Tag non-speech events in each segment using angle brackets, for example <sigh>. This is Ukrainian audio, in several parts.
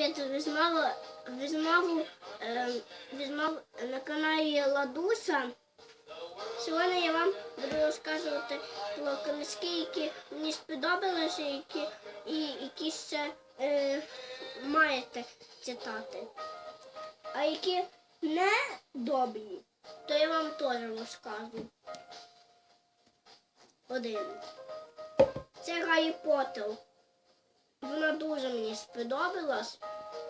привіт! Ви знову, ви знову, е, ви знову на каналі Ладуса. Сьогодні я вам буду розказувати про книжки, які мені сподобалися, які і якісь е, маєте читати. А які не добрі, то я вам теж розкажу. Один. Це Гаррі Поттер. Вона дуже мені сподобалась.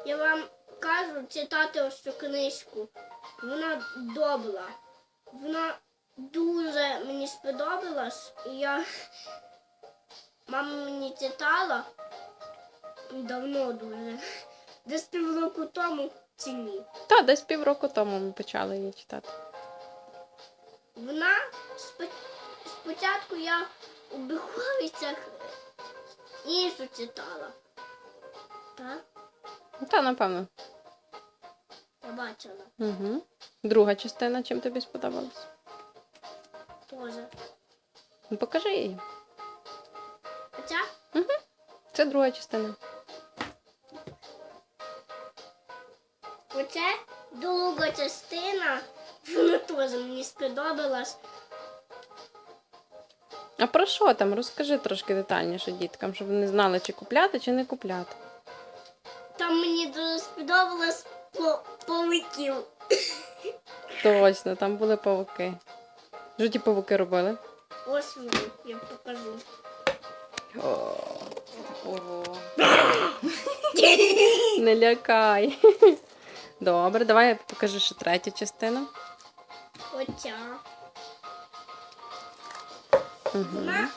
Я вам кажу читати ось цю книжку. Вона добра. Вона дуже мені сподобалась. І я мама мені читала давно дуже. Десь півроку тому чи ні. Та, десь півроку тому ми почали її читати. Вона спочатку я у Биховицях Ісу читала. Так, Ну, Та, напевно. я бачила Угу. Друга частина, чим тобі сподобалась? теж. Ну, покажи її. Хоча Це друга частина. оце друга частина, вона теж мені сподобалась. А про що там? Розкажи трошки детальніше діткам, щоб вони знали, чи купляти, чи не купляти. Там мені дуже сподобалось по павуків. Точно, там були павуки. Що ті павуки робили? Ось вони, я покажу. Ого. <laughs> Не лякай. Добре, давай покажи ще третю частину. Оця. Вона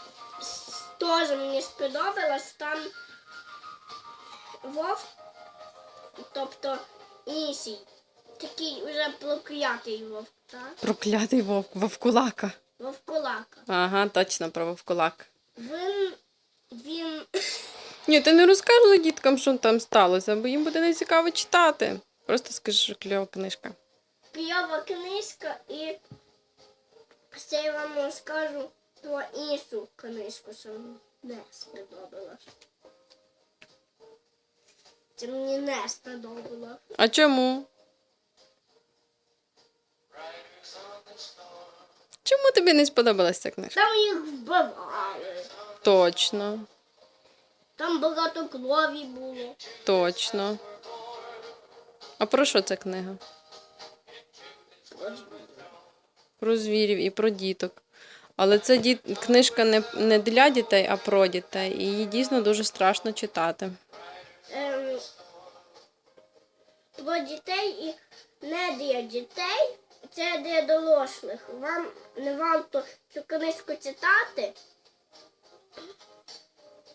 теж мені сподобалась. Там вовк, тобто інший, такий уже проклятий вовк, так? Проклятий вовк, вовкулака. Вовкулака. Ага, точно про вовкулак. Він, він, <coughs> Ні, ти не розкажи діткам, що там сталося, бо їм буде нецікаво читати. Просто скажи, що кльова книжка. кльова книжка і ще я вам розкажу про іншу книжку, що не сподобалась. Це мені не сподобалось. А чому? Чому тобі не сподобалася ця книжка? Там їх вбивали. Точно, Там багато крові було. точно. А про що ця книга? Про звірів і про діток. Але це діт... книжка не, не для дітей, а про дітей. І її дійсно дуже страшно читати. Ем, про дітей і не для дітей, це для дорослих. Вам не варто цю книжку читати,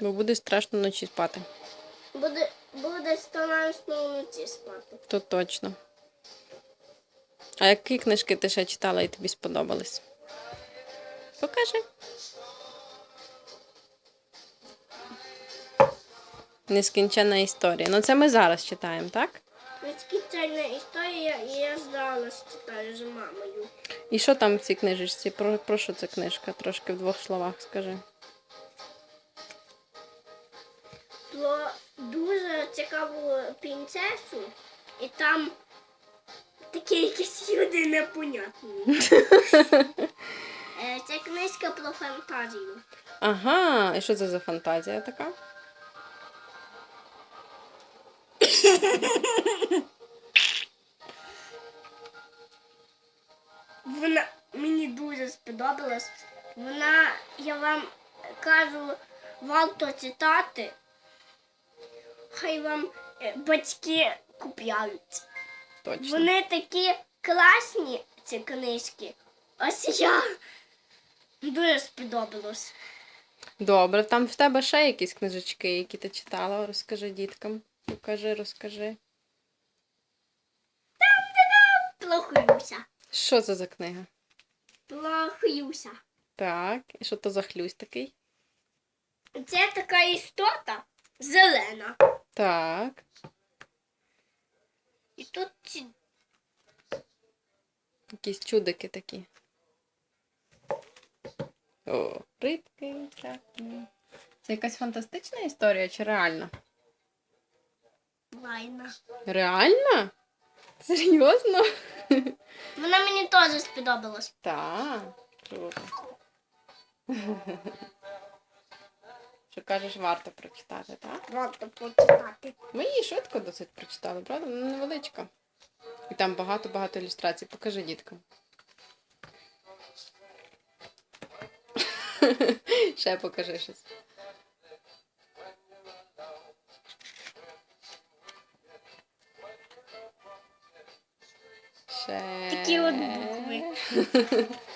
Бо буде страшно вночі спати. буде, буде страшно вночі спати. То точно. А які книжки ти ще читала і тобі сподобались? Покажи. Нескінченна історія. Ну це ми зараз читаємо, так? Нескінченна історія, і я зараз читаю з мамою. І що там в цій книжечці? Про, про що ця книжка? Трошки в двох словах скажи. Про дуже цікаву принцесу, і там такі якісь люди непонятні. <laughs> Е, Це книжка про фантазію. Ага, і що це за фантазія така? Вона мені дуже сподобалась. Вона, я вам кажу, варто читати. Хай вам е, батьки купляють. Точно. Вони такі класні, ці книжки. Ось я дуже сподобалось. Добре, там в тебе ще якісь книжечки, які ти читала. Розкажи діткам. Покажи, розкажи. Плохуюся. Що це за книга? Плохуюся. Так, і що то за хлюсь такий? Це така істота зелена. Так. І тут ці Якісь чудики такі. О, рибки. Так. ну. Це якась фантастична історія чи реальна? Лайна. Реально? Серйозно? <laughs> Вона мені теж сподобалась. Так, круто. <laughs> Що кажеш, варто прочитати, так? Варто почитати. Ми її швидко досить прочитали, правда? Вона невеличка. І там багато-багато ілюстрацій. Покажи діткам. <laughs> Ще покажи щось. Ще. Такі от букви. <laughs>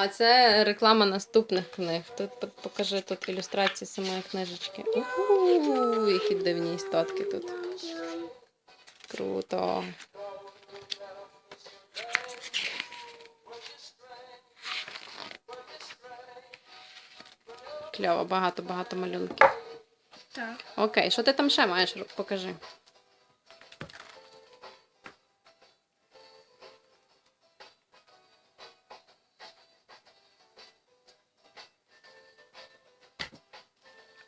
А це реклама наступних книг. Тут покажи тут ілюстрації самої книжечки. Уху, які дивні істотки тут. Круто. Кльово, багато-багато малюнків. Так. Окей, що ти там ще маєш? Покажи.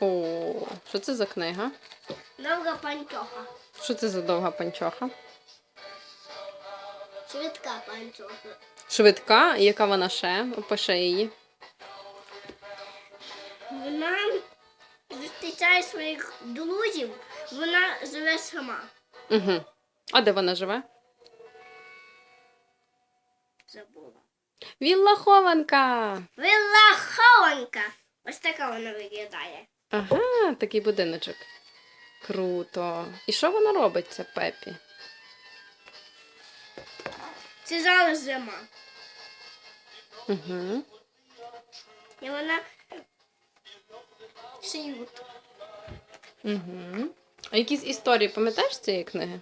О, що це за книга? Довга панчоха. Що це за довга панчоха? Швидка панчоха. Швидка, яка вона ще? Опиши її. Вона зустрічає своїх друзів, вона живе сама. Угу. А де вона живе? Забула. Вілла Хованка. Вилла хованка. Ось така вона виглядає. Ага, такий будиночок. Круто. І що вона робить, ця Пепі? Це зараз зима. Угу. І вона шиють. Угу. А якісь історії пам'ятаєш з цієї книги?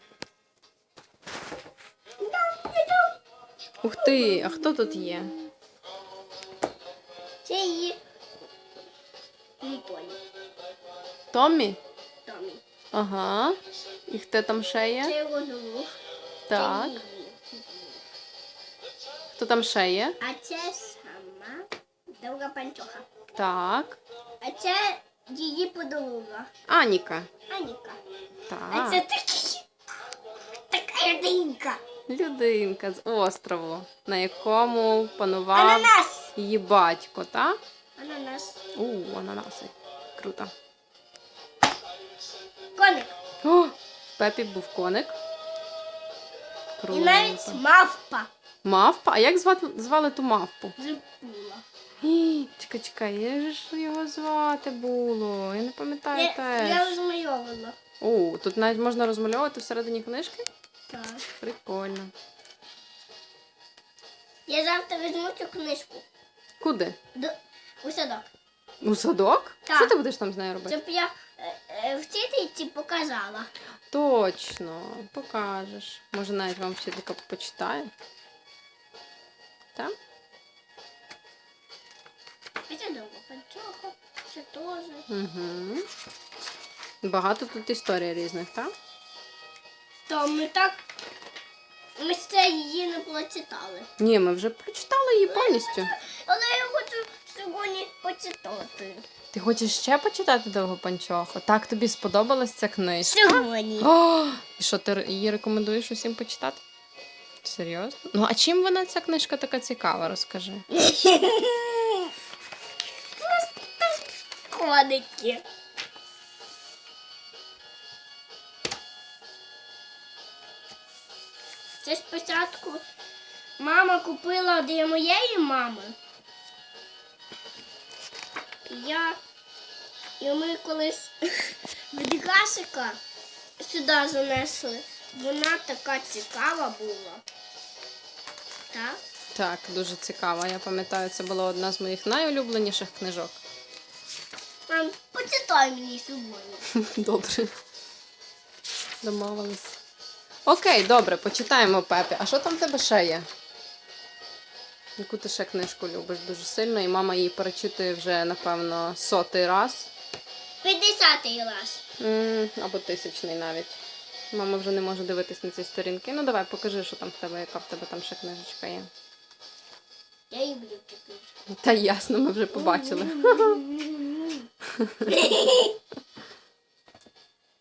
Ух ти, а хто тут є? Це її не поні. Томмі? Томі. Ага. І хто там ще Це його друг. Так. Це її. Хто там ще є? А це сама довга панчоха. Так. А це її подруга. Аніка. Аніка. А це такі. Така людинка. Людинка з острову, на якому панував Ананас. її батько, так? Ананас. У, ананаси. Круто. Коник. О, в Пепі був коник. І Круто. навіть мавпа. Мавпа? А як звати, звали ту мавпу? Забула. Ій, Чекай, чекай, як ж його звати було? Я не пам'ятаю Я, теж. я розмальовувала. О, тут навіть можна розмальовувати всередині книжки? Так. Прикольно. Я завтра візьму цю книжку. Куди? До... У садок. У садок? Так. Що ти будеш там з нею робити? Щоб я вчительці показала. Точно, покажеш. Може навіть вам вчителька почитає. Так? Це довго панчоха. Це теж. Угу. Багато тут історій різних, так? То ми так. Ми ще її не прочитали. Ні, ми вже прочитали її повністю. Але я хочу сьогодні почитати. Ти хочеш ще почитати довго панчоху? Так тобі сподобалась ця книжка? Сьогодні. О, <gasps> і що ти її рекомендуєш усім почитати? Серйозно? Ну а чим вона ця книжка така цікава, розкажи. <laughs> Просто коники. Це спочатку мама купила для моєї мами. Я і ми колись відгасика сюди занесли. Вона така цікава була. Так? Так, дуже цікава. Я пам'ятаю, це була одна з моїх найулюбленіших книжок. Мам, почитай мені сьогодні. <laughs> Добре. Домовились. Окей, добре, почитаємо Пепі. А що там в тебе ще є? Яку ти ще книжку любиш дуже сильно, і мама її перечитує вже, напевно, сотий раз. 50 раз. М, Або тисячний навіть. Мама вже не може дивитись на ці сторінки. Ну давай, покажи, що там в тебе, яка в тебе там ще книжечка є. Я люблю таку. Та ясно, ми вже побачили. <laughs>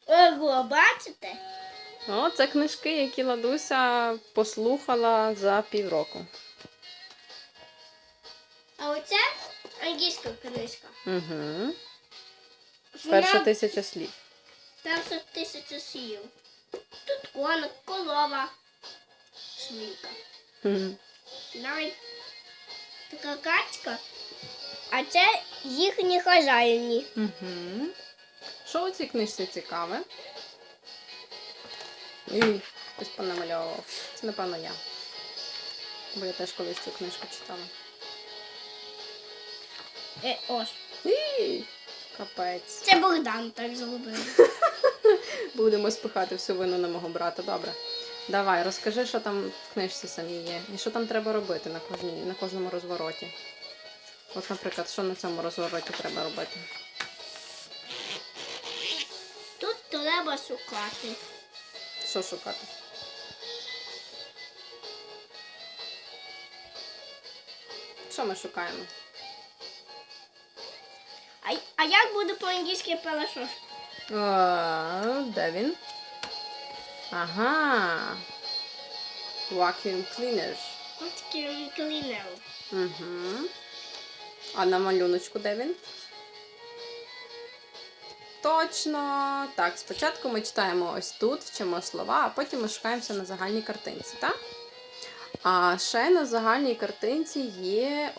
Ого, бачите? О, це книжки, які Ладуся послухала за півроку. А оце англійська книжка. Угу. Перша тисяча слів. перша тисяча слів. Тут коник, корова, свинка. Мгм. Навіть така качка, а це їхні хазяїни. Угу. Що у цій книжці цікаве? Ій, хтось понамальовував. Це, напевно, я. Бо я теж колись цю книжку читала. Е, ось. Капець. Це Богдан так зробив. <laughs> Будемо спихати всю вину на мого брата. Добре. Давай, розкажи, що там в книжці самій є. І що там треба робити на, кожній, на кожному розвороті. От, наприклад, що на цьому розвороті треба робити? Тут треба шукати. Що шукати? Що ми шукаємо? А, а як буде по-англійськи пилосос? А, де він? Ага. Vacuum. Ось такий клінер. Угу. А на малюночку де він? Точно. Так, спочатку ми читаємо ось тут, вчимо слова, а потім ми шукаємося на загальній картинці, так? А ще на загальній картинці є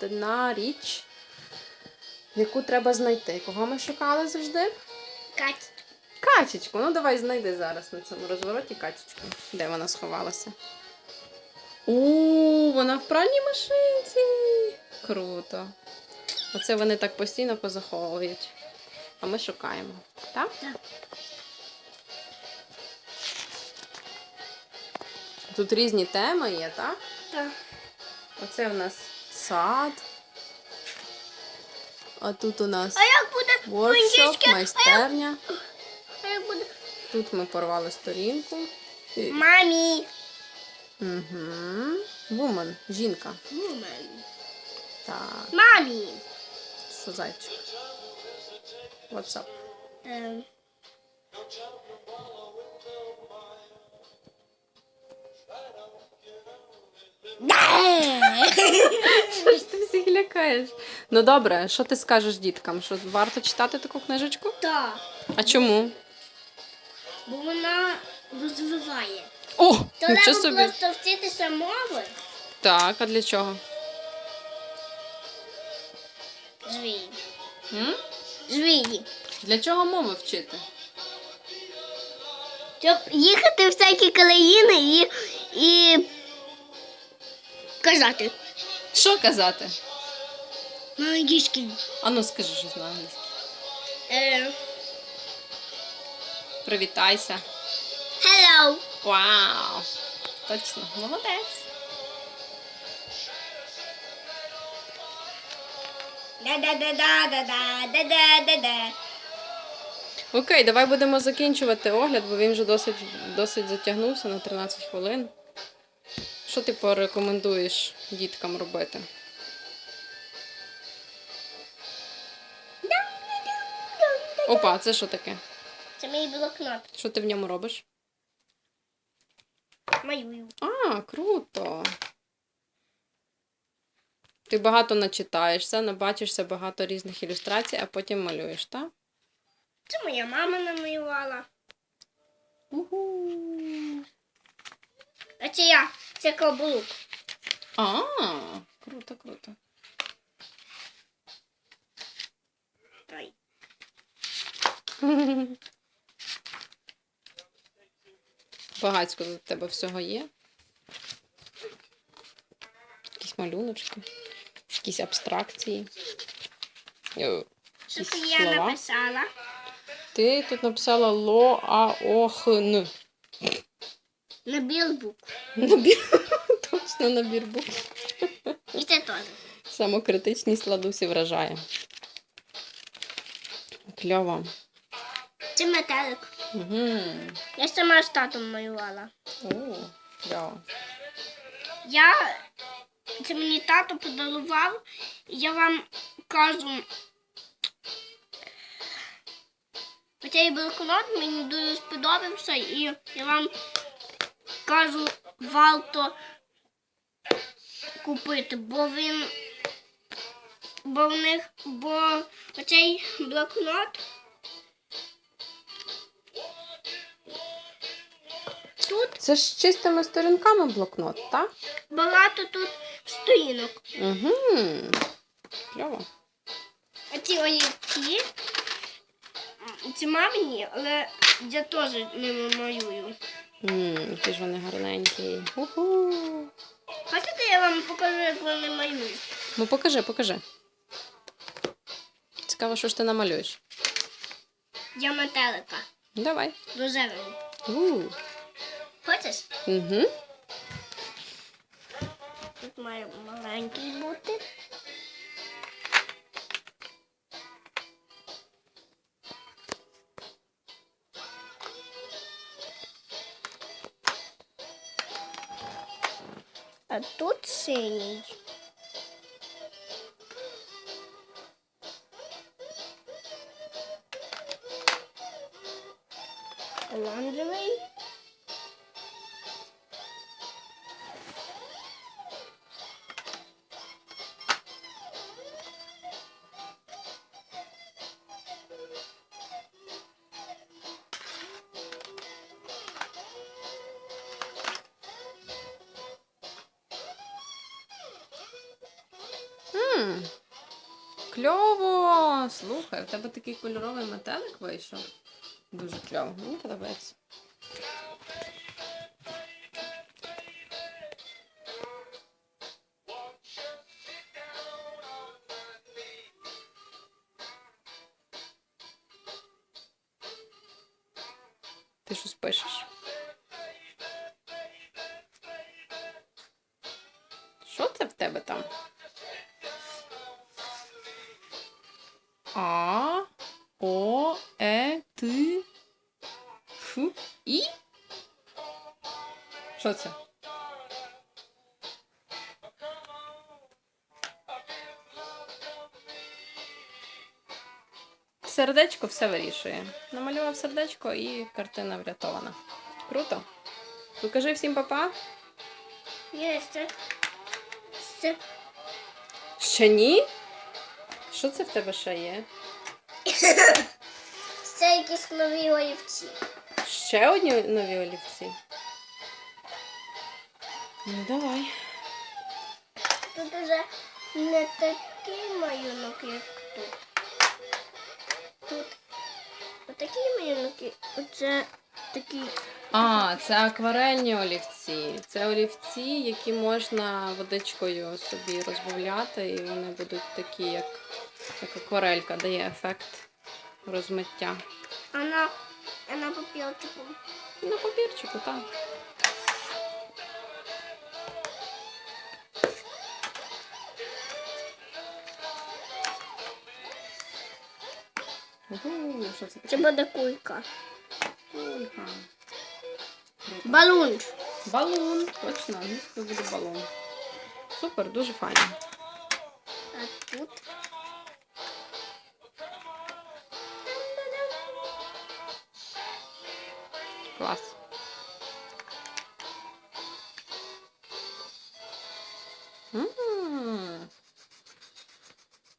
одна річ, яку треба знайти. Кого ми шукали завжди? Кать. Качечку. Ну давай знайди зараз на цьому розвороті качечку. Де вона сховалася? У, вона в пральній машинці. Круто. Оце вони так постійно позаховують. А ми шукаємо. Так? Так. Тут різні теми є, так? Так. Оце в нас сад. А тут у нас воркшоп, майстерня. А як буде? Тут ми порвали сторінку. Мамі. Угу. Woman, жінка. Woman. Так, Мамі. що зайчик? What's up? Ем. <laughs> Що ж ти всіх лякаєш? Ну добре, що ти скажеш діткам? Що варто читати таку книжечку? Так, А чому? бо вона розвиває. О, То нічого треба собі. просто вчитися мови. Так, а для чого? Звій. М? Звій. Для чого мови вчити? Щоб їхати в всякі країни і, і казати. Що казати? На англійській. А ну скажи щось на англійській. Е, Привітайся. hello. Вау! Точно, молодець. Да-да-да-да-да-да-да-да-да. Окей, давай будемо закінчувати огляд, бо він вже досить, досить затягнувся на 13 хвилин. Що ти порекомендуєш діткам робити? Опа, це що таке? Це мій блокнот. Що ти в ньому робиш? Малюю. А, круто. Ти багато начитаєшся, набачишся багато різних ілюстрацій, а потім малюєш, так? Це моя мама намалювала. Угу. А це я. Це каблук. А, круто, круто. Ой. Багацько у тебе всього є. Якісь малюночки, якісь абстракції. Що якісь це я слова. написала? Ти тут написала ло а о х н. Набір букв. Набір. <laughs> Точно набір букв. І це теж. Самокритичність ладусі вражає. Кльово. Це метелик. Угу. Я сама з татом малювала. О, кльово. Я це мені тато подарував, і я вам кажу. Оцей блокнот мені дуже сподобався, і я вам кажу, варто купити, бо він. Бо в них, бо оцей блокнот. Тут Це ж з чистими сторінками блокнот, так? багато тут сторінок. Угу. Кльово. Оці олівці. Ці мамині, але я теж ними малюю. Ммм, які ж вони гарненькі. Уху. Хочете, я вам покажу, як вони малюють? Ну покажи, покажи. Цікаво, що ж ти намалюєш. Я метелика. Давай. Рожевий. У. Хочеш? Угу. Тут має маленький бути. А тут синій. Кльово! Слухай, в тебе такий кольоровий метелик вийшов. Дуже кльово. Мені подобається. Ти щось пишеш? Що це в тебе там? А, О, Е, Т, Ф, І? Що це? Сердечко все вирішує. Намалював сердечко і картина врятована. Круто. Покажи всім папа. Є це. Це Ще ні? Що це в тебе ще є? <coughs> Це якісь нові олівці. Ще одні нові олівці. Ну, давай. Тут уже не такий малюнок, як тут. Тут отакий малюнок, і оце такий. А, це акварельні олівці. Це олівці, які можна водичкою собі розбавляти, і вони будуть такі, як, як акварелька, дає ефект розмиття. А на, а на папірчику. На папірчику, так. Угу, що це Це буде кулька. Кулька. Балун. Балун. Точно, англійською буде балун. Супер, дуже файно. А тут. Клас. М.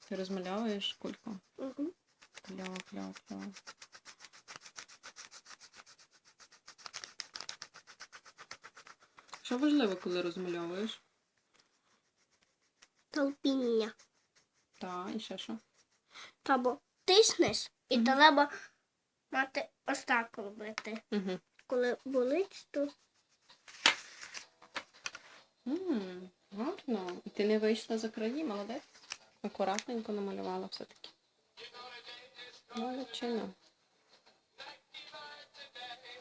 Ти розмальовуєш кульку? Угу. Кльово, кльово, кльово. Що важливо, коли розмальовуєш? Толпіння. Та, і ще що? Або тиснеш і треба мати ось так робити. Угу. Коли болить, то М, Гарно. І ти не вийшла за краї, молодець. Акуратненько намалювала все-таки. Молодчина.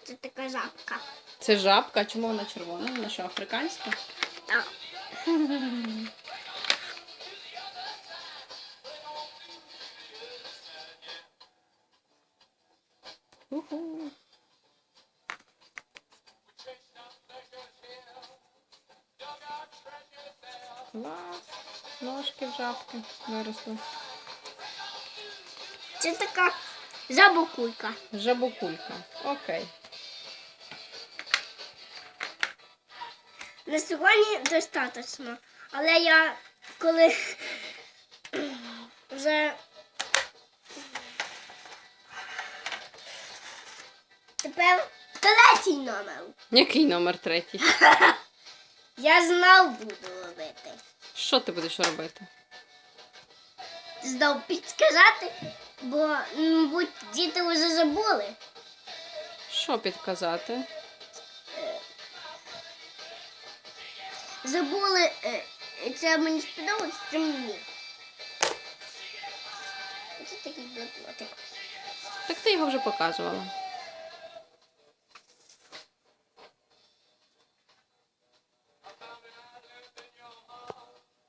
це така жабка. Це жабка, чому вона червона? Вона що, африканська? Так. <laughs> Ножки в жабки виросли. Це така забукулька. Жабокулька. Окей. На сьогодні достатньо. Але я коли вже тепер третій номер. Який номер третій? <laughs> Я знов буду. Що ти будеш робити? Знов підказати, бо, мабуть, діти вже забули. Що підказати? Забули, е, це мені сподобалось, це мені. Це такий блокнотик. Так ти його вже показувала.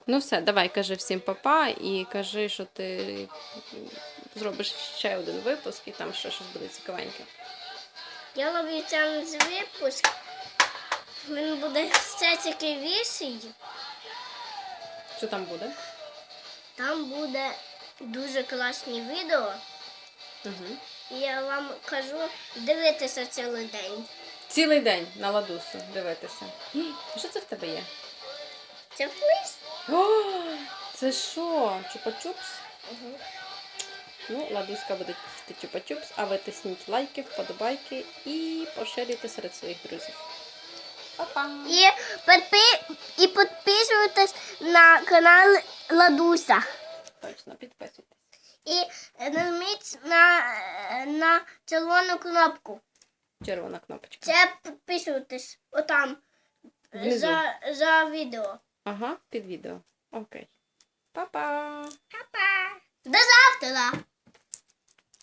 Ну все, давай кажи всім папа і кажи, що ти зробиш ще один випуск і там ще щось буде цікавеньке. Я ловлю цей випуск. Він буде все цікавіший. Що там буде? Там буде дуже класні відео. Угу. І я вам кажу дивитися цілий день. Цілий день на ладусу дивитися. Що це в тебе є? Це флис? О, <gasps> це що? Чупа-чупс? Ну, ладуська буде їсти чупа-чупс, а ви тисніть лайки, вподобайки і поширюйте серед своїх друзів. Па-па! І, підпи... і підписуйтесь на канал Ладуся. Точно, підписуйтесь. І нажміть на, на червону кнопку. Червона кнопочка. Це підписуйтесь отам Внизу. за, за відео. Ага, під відео. Окей. Па-па! Па-па! До завтра!